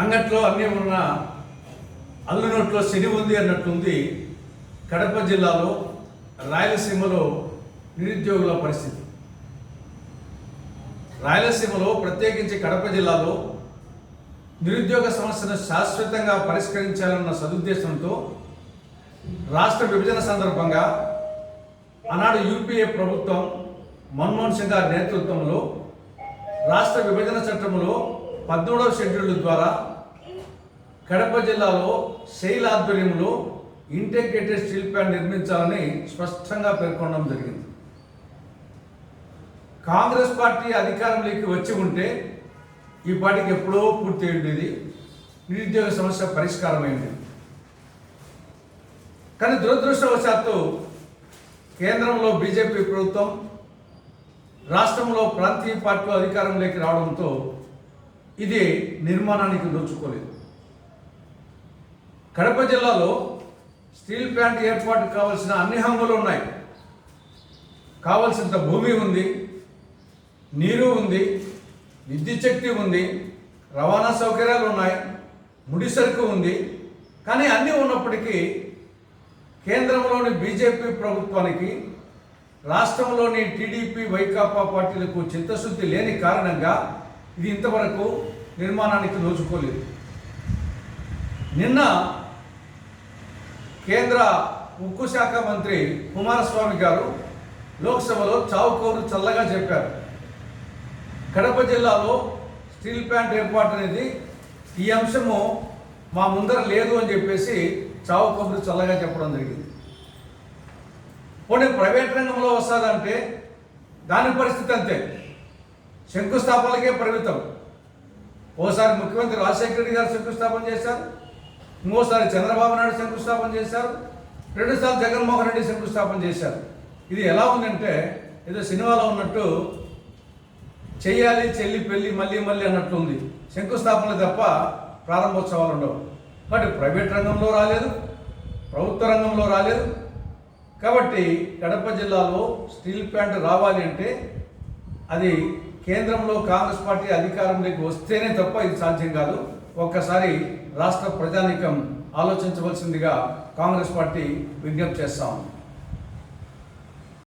అంగట్లో అన్నీ ఉన్న అల్లునోట్లో శని ఉంది అన్నట్టుంది కడప జిల్లాలో రాయలసీమలో నిరుద్యోగుల పరిస్థితి. రాయలసీమలో ప్రత్యేకించి కడప జిల్లాలో నిరుద్యోగ సమస్యను శాశ్వతంగా పరిష్కరించాలన్న సదుద్దేశంతో రాష్ట్ర విభజన సందర్భంగా ఆనాడు యూపీఏ ప్రభుత్వం మన్మోహన్ సింగ్ గారి నేతృత్వంలో రాష్ట్ర విభజన చట్టంలో పద్మూడవ షెడ్యూల్ ద్వారా కడప జిల్లాలో శైల్ ఆధ్వర్యంలో ఇంటిగ్రేటెడ్ స్టీల్ ప్లాంట్ నిర్మించాలని స్పష్టంగా పేర్కొనడం జరిగింది. కాంగ్రెస్ పార్టీ అధికారంలోకి వచ్చి ఉంటే ఈ పార్టీకి ఎప్పుడో పూర్తి ఉండేది. నిరుద్యోగ సమస్య పరిష్కారమైంది. కానీ దురదృష్టవశాత్తు కేంద్రంలో బీజేపీ ప్రభుత్వం రాష్ట్రంలో ప్రాంతీయ పార్టీలు అధికారంలోకి రావడంతో ఇది నిర్మాణానికి నోచుకోలేదు. కడప జిల్లాలో స్టీల్ ప్లాంట్ ఏర్పాటు కావాల్సిన అన్ని హంగులు ఉన్నాయి. కావలసినంత భూమి ఉంది నీరు ఉంది విద్యుత్ శక్తి ఉంది రవాణా సౌకర్యాలు ఉన్నాయి ముడి సరుకు ఉంది. కానీ అన్నీ ఉన్నప్పటికీ కేంద్రంలోని బీజేపీ ప్రభుత్వానికి రాష్ట్రంలోని టీడీపీ వైకాపా పార్టీలకు చిత్తశుద్ధి లేని కారణంగా ఇది ఇంతవరకు నిర్మాణానికి నోచుకోలేదు. నిన్న కేంద్ర ఉక్కు శాఖ మంత్రి కుమారస్వామి గారు లోక్సభలో చావుకోరు చల్లగా చెప్పారు. కడప జిల్లాలో స్టీల్ ప్లాంట్ ఏర్పాటు అనేది ఈ అంశము మా ముందర లేదు అని చెప్పేసి చావు కబురు చల్లగా చెప్పడం జరిగింది. పోనీ ప్రైవేట్ రంగంలో వస్తుందంటే దాని పరిస్థితి అంతే. శంకుస్థాపనలకే పరిమితం. ఓసారి ముఖ్యమంత్రి రాజశేఖర రెడ్డి గారు శంకుస్థాపన చేశారు. ఇంకోసారి చంద్రబాబు నాయుడు శంకుస్థాపన చేశారు. రెండుసార్లు జగన్మోహన్ రెడ్డి శంకుస్థాపన చేశారు. ఇది ఎలా ఉందంటే ఏదో సినిమాలో ఉన్నట్టు చెయ్యాలి చెల్లి పెళ్ళి మళ్ళీ మళ్ళీ అన్నట్టు ఉంది. శంకుస్థాపన తప్ప ప్రారంభోత్సవాలు ఉండవు. కాబట్టి ప్రైవేట్ రంగంలో రాలేదు ప్రభుత్వ రంగంలో రాలేదు. కాబట్టి కడప జిల్లాలో స్టీల్ ప్లాంట్ రావాలి అంటే అది కేంద్రంలో కాంగ్రెస్ పార్టీ అధికారంలోకి వస్తేనే తప్ప ఇది సాధ్యం కాదు. ఒక్కసారి రాష్ట్ర ప్రజానీకం ఆలోచించవలసిందిగా కాంగ్రెస్ పార్టీ విజ్ఞప్తి చేస్తాం.